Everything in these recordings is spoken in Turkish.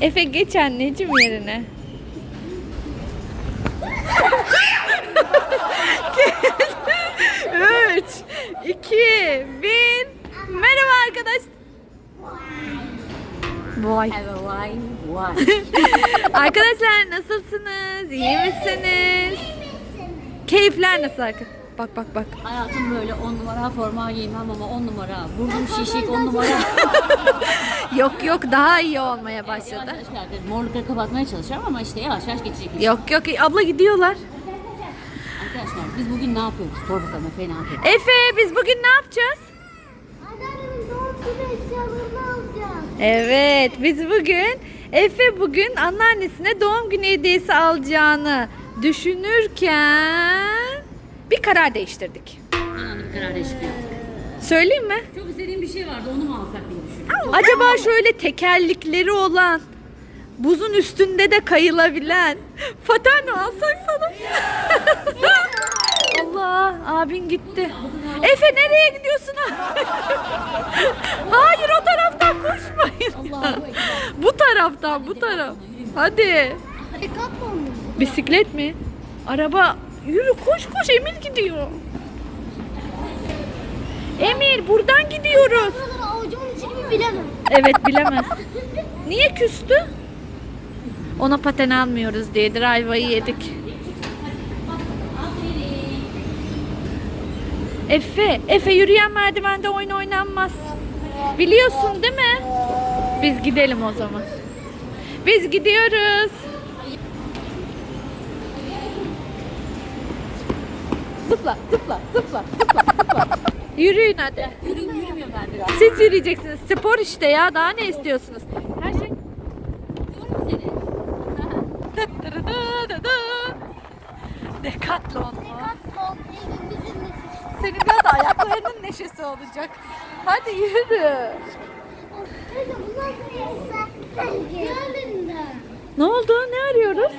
Efe geç anneciğim yerine. Üç, iki, bir. Merhaba arkadaş. Vay. Arkadaşlar nasılsınız? İyi misiniz? Keyifler nasıl arkadaşlar? Bak bak bak. Hayatım böyle on numara forma giymem ama on numara. Burnum şişik on numara. Yok yok daha iyi olmaya başladı. yavaş. Morlukları kapatmaya çalışıyorum ama işte yavaş yavaş geçecek. Yok yok abla gidiyorlar. Arkadaşlar biz bugün ne yapıyoruz? Sor bakalım Efe ne yapıyor? Efe biz bugün ne yapacağız? Doğum günü eşyalarını alacağım. Evet biz bugün Efe bugün anneannesine doğum günü hediyesi alacağını düşünürken bir karar değiştirdik. Önemli bir karar değişikliği yaptık. Söyleyeyim mi? Çok istediğim bir şey vardı onu mu alsak diye düşünüyorum. Acaba şöyle tekerlikleri olan buzun üstünde de kayılabilen mi alsak sana? Allah abin gitti. Efe nereye gidiyorsun? Hayır o taraftan koşmayın. Bu taraftan bu taraf. Hadi. Bisiklet mi? Araba. Yürü koş koş Emir gidiyor. Emir buradan gidiyoruz. Buraları avucumun içini bilemem. Evet bilemez. Niye küstü? Ona paten almıyoruz diyedir ayvayı yedik. Efe, Efe yürüyen merdivende oyun oynanmaz. Biliyorsun değil mi? Biz gidelim o zaman. Biz gidiyoruz. Zıpla, zıpla, zıpla, zıpla, zıpla. Yürüyün hadi. Yürüyüm yürümüyor ben biraz. Siz yürüyeceksiniz. Spor işte ya. Daha ne istiyorsunuz? Her şey... Diyorum seni. Decathlon mu? Decathlon evimizin nefisi. Senin biraz ayaklarının neşesi olacak. Hadi yürü. Ne oldu? Ne arıyoruz?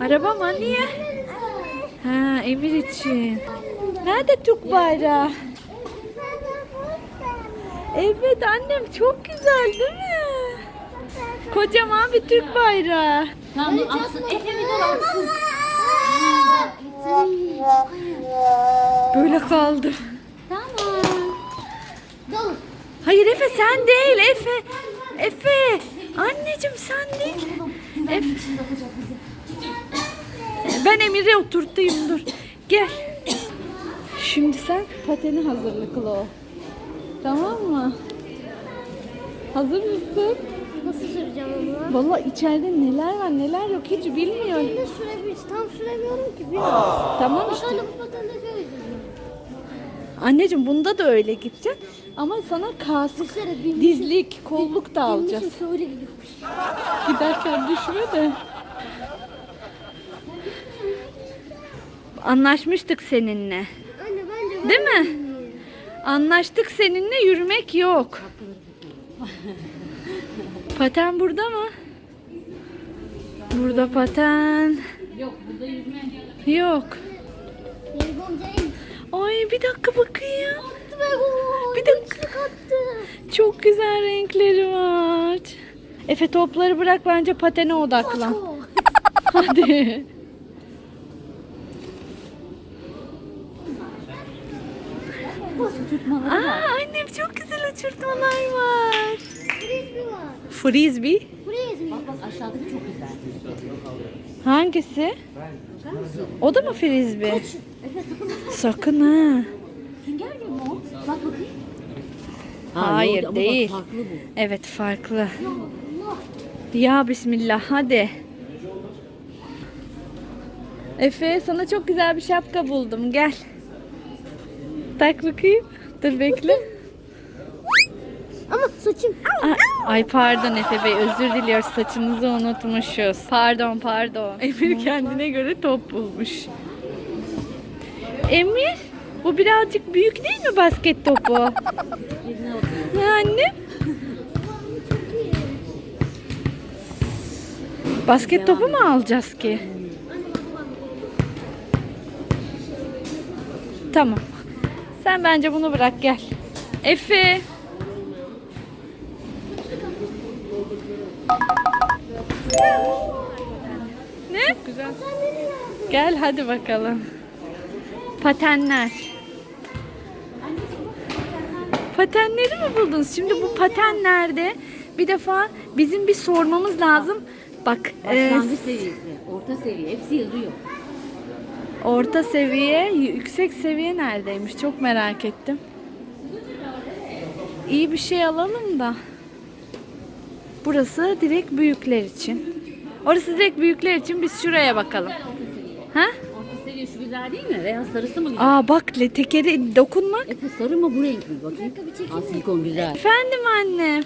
Araba mı? Niye? Ha, Emir için. Nerede Türk bayrağı? Evet annem çok güzel değil mi? Kocaman bir Türk bayrağı. Dur atsın. Dur atsın. Böyle kaldım. Tamam. Dalın. Hayır Efe sen değil Efe. Efe. Anneciğim sen değil. Efe. Ben Emir'e oturtayım dur. Gel. Şimdi sen pateni hazırlıklı ol. Tamam mı? Hazır mısın? Nasıl süreceğim onu? Vallahi içeride neler var neler yok hiç bilmiyorum. Ne sürebilir? Tam süremiyorum ki. Biraz. Tamam işte. bu patende gidiyor. Anneciğim bunda da öyle gidecek. Ama sana binmişim. dizlik, kolluk da alacağız. Şöyle gidiyormuş. Giderken düşme de. Anlaşmıştık seninle. Değil mi? Anlaştık seninle yürümek yok. Paten burada mı? Burada paten Yok burada yüzme. yok. Ay bir dakika bakayım. Bir dakika. Çok güzel renkleri var. Efe topları bırak bence patene odaklan. Hadi. Aa annem çok güzel uçurtmalar var. Frisbee var. Frisbee. Frisbee. Bak bak aşağıdaki çok güzel. Hangisi? O da mı frisbee? Sakın. Sakın ha. Sünger gibi mi o? Bak bakayım. Hayır, ama değil. Bak, farklı bu. Evet farklı. Ya bismillah hadi. Efe sana çok güzel bir şapka buldum gel. Tak bakayım. Dur bekle. Saçım. Aa, Ay pardon Efe Bey özür diliyoruz saçınızı unutmuşuz. Pardon pardon. Emir kendine göre top bulmuş. Emir bu birazcık büyük değil mi basket topu? Ha anne? Basket topu mu alacağız ki? Tamam. Sen bence bunu bırak gel. Efe. Ne? Çok güzel. Gel hadi bakalım. Patenler. Patenleri mi buldunuz? Şimdi bu patenlerde bir defa bizim bir sormamız lazım. Bak, e, Başlangıç seviyesi, orta seviye hepsi yazıyor. orta seviye, yüksek seviye neredeymiş? Çok merak ettim. İyi bir şey alalım da. Burası direkt büyükler için. Orası direkt büyükler için. Biz şuraya bakalım. Ha? Orta seviye şu güzel değil mi? Veya sarısı mı güzel? Aa bak le tekeri dokunmak. Efe sarı mı bu renk mi? Bakayım. Aa, silikon güzel. Efendim annem.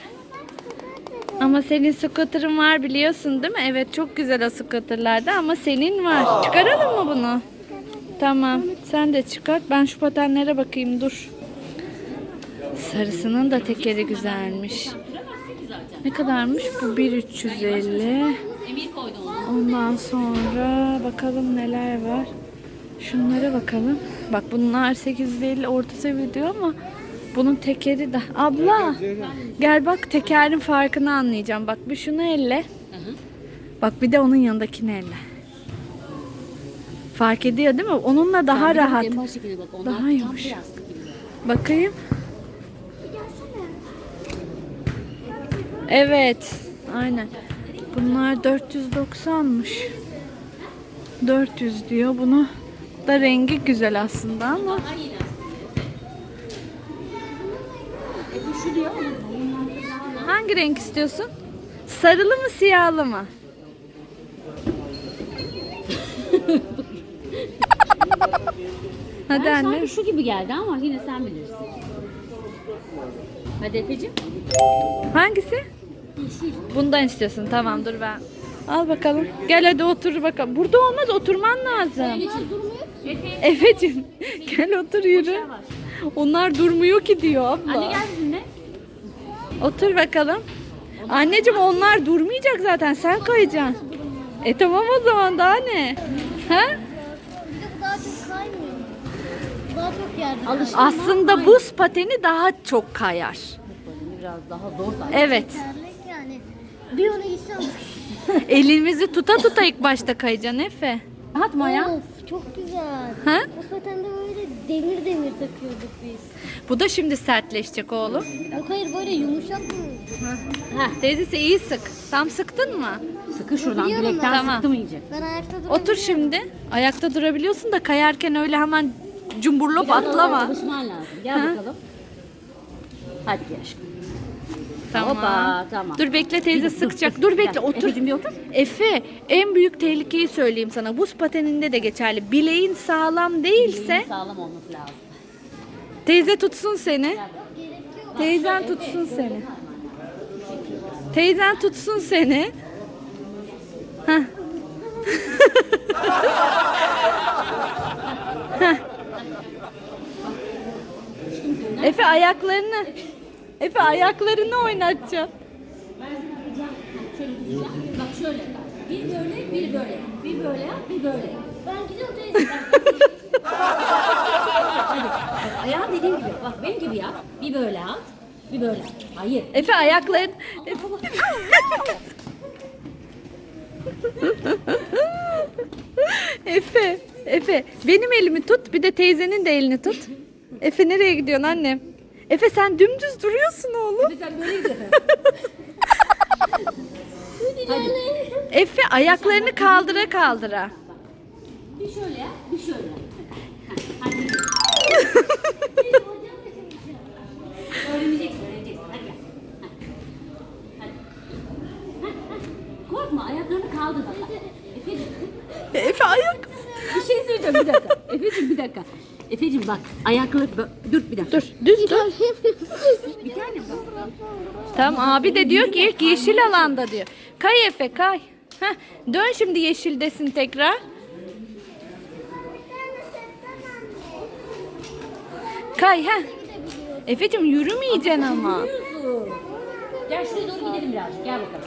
Ama senin scooter'ın var biliyorsun değil mi? Evet çok güzel o scooter'larda ama senin var. Çıkaralım mı bunu? Tamam. Sen de çıkart. Ben şu patenlere bakayım dur. Sarısının da tekeri güzelmiş. Ne kadarmış? Bu 1350. Emir koydu onu. Ondan sonra bakalım neler var. Şunlara bakalım. Bak bunlar 850 orta seviye diyor ama bunun tekeri de. Abla gel bak tekerin farkını anlayacağım. Bak bir şunu elle. Bak bir de onun yanındakini elle. Fark ediyor değil mi? Onunla daha rahat. Daha tam yumuş. plastik gibi. Bakayım. Evet. Aynen. Bunlar 490'mış. 400 diyor. Bunu da rengi güzel aslında ama hangi renk istiyorsun? Sarılı mı siyahlı mı? Hadi Ben anne. sanki şu gibi geldi ama yine sen bilirsin. Hadi Efe'cim. Hangisi? Yeşil. Bundan istiyorsun. Tamam dur ben. Al bakalım. Gel hadi otur bakalım. Burada olmaz oturman lazım. Efe. Efe'cim gel otur yürü. Onlar durmuyor ki diyor abla. Anne gel bizimle. Otur bakalım. Anneciğim onlar durmayacak zaten sen kayacaksın. E tamam o zaman daha ne? Ha? Bir de bu daha çok kaymıyor. Daha çok yerde. Alış- Aslında buz pateni daha çok kayar. Biraz daha zor. Evet. Bir ona gitsem. Elimizi tuta tuta ilk başta kayacaksın Efe. Rahat mı ayağı? Of çok güzel. Ha? O patende böyle demir demir takıyorduk biz. Bu da şimdi sertleşecek oğlum. Yok hayır böyle yumuşak mı? Heh, teyzesi iyi sık. Tam sıktın mı? Sıkı şuradan. Biliyorum Bilekten ben. Tamam. sıktım iyice. Ben ayakta duramıyorum. Otur şimdi. Ayakta durabiliyorsun da kayarken öyle hemen cumburlop Biraz atlama. Lazım. Gel Ha? bakalım. Hadi gel aşkım. Tamam. Hoppa, tamam. Dur bekle teyze sıkacak. dur. Bekle otur. Efe'cim bir otur. Efe en büyük tehlikeyi söyleyeyim sana. Buz pateninde de geçerli. Bileğin sağlam değilse Bileğin sağlam olması lazım. teyze tutsun seni. Teyzen tutsun seni. Teyzen tutsun seni. Heh. Heh. Efe ayaklarını Efe ayaklarını oynatacağım. Şöyle tutacağım. Bak şöyle. Bir böyle, bir böyle. Bir böyle yap, bir böyle yap. Ben gidiyorum teyze. Hadi. Bak ayağın dediğim gibi. Bak benim gibi yap. Bir böyle at. Bir böyle. at. Hayır. Efe ayakların Efe, Efe benim elimi tut bir de teyzenin de elini tut. Efe nereye gidiyorsun annem? Efe sen dümdüz duruyorsun oğlum. Bir sen böyle gidiyorsun. Hadi. Efe ayaklarını kaldıra kaldıra. Bir şöyle yap, bir şöyle yap. Hadi. öğreneceksin, öğreneceksin. Hadi gel. Hadi. Hadi. Korkma, ayaklarını kaldır bak. Efe ayak. bir şey söyleyeceğim bir dakika. Efe'cim bir dakika. Efe'cim bak, ayakları... bö- Dur bir dakika. Dur düz dur. Bir tane bak. Tamam abi de diyor ki ilk yeşil alanda diyor. Kay Efe kay. Heh, dön şimdi yeşildesin tekrar. Kay ha. Efe'cim yürümeyeceksin ama. Gel şuraya doğru gidelim birazcık. Gel bakalım.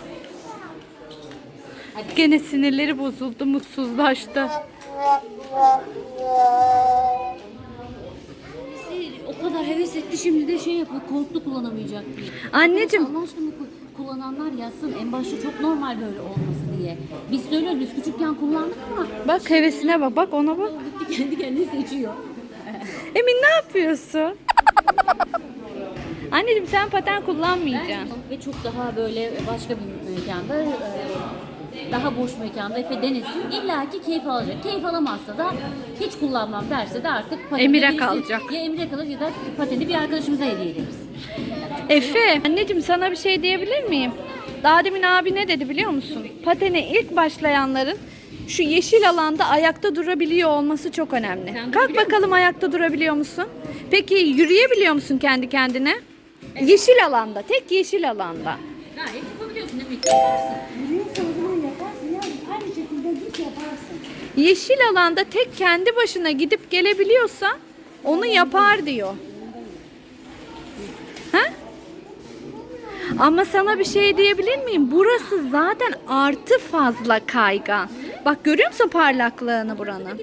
Gene sinirleri bozuldu, mutsuzlaştı. O kadar heves etti şimdi de şey yapıyor. Korktu kullanamayacak diye. Anneciğim. Allah aşkına kullananlar yazsın. En başta çok normal böyle olması diye. Biz söylüyoruz biz küçükken kullandık ama Bak hevesine bak. Bak ona bak. gitti kendi kendine seçiyor. Emin ne yapıyorsun? Anneciğim sen paten kullanmayacaksın. Ve çok daha böyle başka bir mekanda e, daha boş mekanda Efe denesin. İlla ki keyif alacak. Keyif alamazsa da hiç kullanmam derse de artık pateni Emir'e birisi- kalacak. Ya Emir'e kalır ya da pateni bir arkadaşımıza hediye ederiz. Efe, anneciğim sana bir şey diyebilir miyim? Daha demin abi ne dedi biliyor musun? Patene ilk başlayanların şu yeşil alanda ayakta durabiliyor olması çok önemli. Sen Kalk durabiliyor bakalım ayakta durabiliyor musun? Peki yürüyebiliyor musun kendi kendine? Yeşil alanda, tek yeşil alanda. Gayet yapabiliyorsun demek ki yaparsın. Yeşil alanda tek kendi başına gidip gelebiliyorsa onu yapar diyor. Ha? Ama sana bir şey diyebilir miyim? Burası zaten artı fazla kaygan. Bak görüyor musun parlaklığını buranın?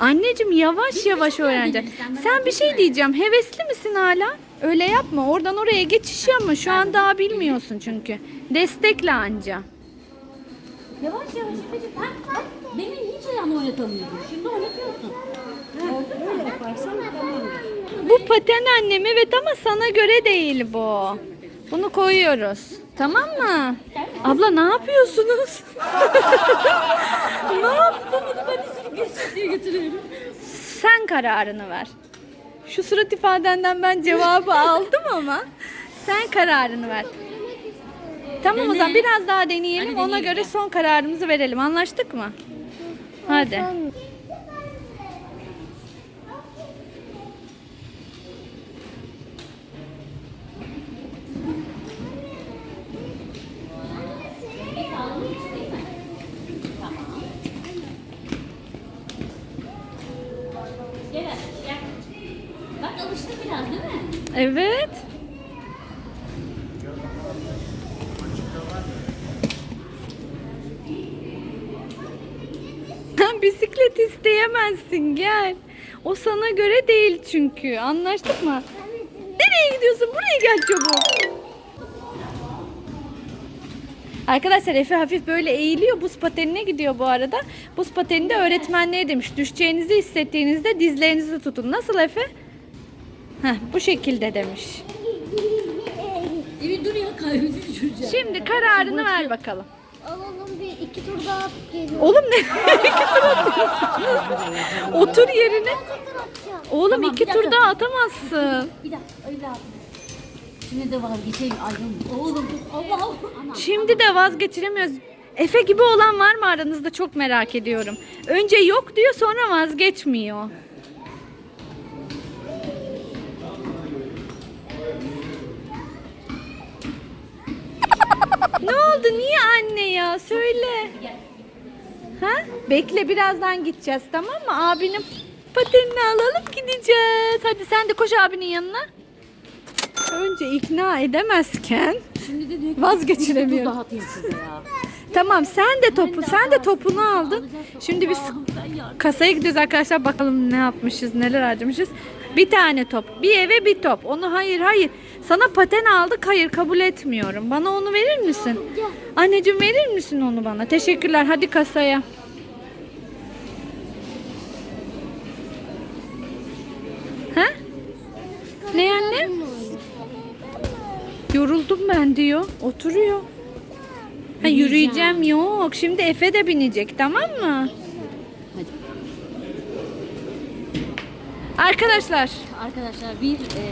Anneciğim yavaş yavaş öğreneceksin. Sen bir şey diyeceğim. Hevesli misin hala? Öyle yapma. Oradan oraya geçiş yapma. Şu an daha bilmiyorsun çünkü. Destekle anca. Yavaş yavaş Efe'cim. Bak bak. Benim hiç ayağımı oynatamıyordum. Şimdi oynatıyorsun. Öyle yaparsan tamam. Bu paten annem evet ama sana göre değil bu. Bunu koyuyoruz. Tamam mı? Abla ne yapıyorsunuz? ne yap? Ben seni geçsin diye götürüyorum. Sen kararını ver. Şu surat ifadenden ben cevabı aldım ama sen kararını ver. Tamam o zaman biraz daha deneyelim. Hadi Ona deneyelim göre ya. son kararımızı verelim. Anlaştık mı? Hadi. Gel hadi gel. Bak alıştı biraz değil mi? Evet. Sen bisiklet isteyemezsin gel. O sana göre değil çünkü. Anlaştık mı? Nereye gidiyorsun? Buraya gel çabuk. Arkadaşlar Efe hafif böyle eğiliyor. Buz patenine gidiyor bu arada. Buz pateninde öğretmenleri demiş. Düşeceğinizi hissettiğinizde dizlerinizi tutun. Nasıl Efe? Heh, bu şekilde demiş. Şimdi kararını ver bakalım. İki tur daha atıp geliyorum. Oğlum ne? iki tur atıyorsun. Otur yerine. Oğlum Tamam, iki bir tur dakika. daha atamazsın. Bir dakika öyle abi. Şimdi de vazgeçeyim. Ay oğlum Allah Allah. Şimdi de vazgeçiremiyoruz. Efe gibi olan var mı aranızda çok merak ediyorum. Önce yok diyor sonra vazgeçmiyor. Ne oldu? Niye anne ya? Söyle. Ha? Bekle birazdan gideceğiz tamam mı? Abinin patenini alalım gideceğiz. Hadi sen de koş abinin yanına. Önce ikna edemezken Şimdi de diyor ki Vazgeçiremiyorum. bir ya. Tamam sen de topu sen de topunu aldın. Şimdi biz kasaya gidiyoruz arkadaşlar bakalım ne yapmışız neler harcamışız. Bir tane top. Bir eve bir top. Onu hayır hayır. Sana paten aldık hayır kabul etmiyorum. Bana onu verir misin? Anneciğim verir misin onu bana? Teşekkürler. Hadi kasaya. Ha? Ne anne? Yoruldum ben diyor. Oturuyor. Ha yürüyeceğim yok. Şimdi Efe de binecek tamam mı? Arkadaşlar Arkadaşlar bir e,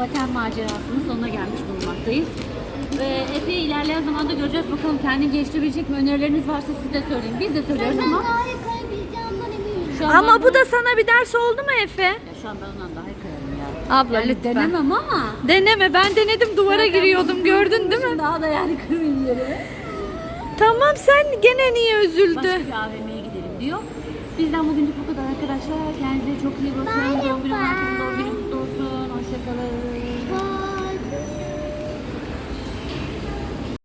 paten macerasının sonuna gelmiş bulunmaktayız. Ve Efe ilerleyen zamanda göreceğiz bakalım kendini geliştirebilecek mi? Önerileriniz varsa siz de söyleyin. Biz de söylüyoruz Ben ama daha iyi kayabileceğimden eminim. şu an ama ben- bu da sana bir ders oldu mu Efe? Ya şu an ben ondan daha iyi kayarım ya. Abla Yani lütfen. denemem ama. Deneme ben denedim duvara giriyordum gördün değil mi? Daha da yani kırmayayım. Tamam sen gene niye Başka üzüldü? bir AVM'ye gidelim diyor. Bizden bugünlük bu kadar arkadaşlar. Kendinize çok iyi bakın. Doğum günü, doğum günü kutlu olsun. Hoşçakalın.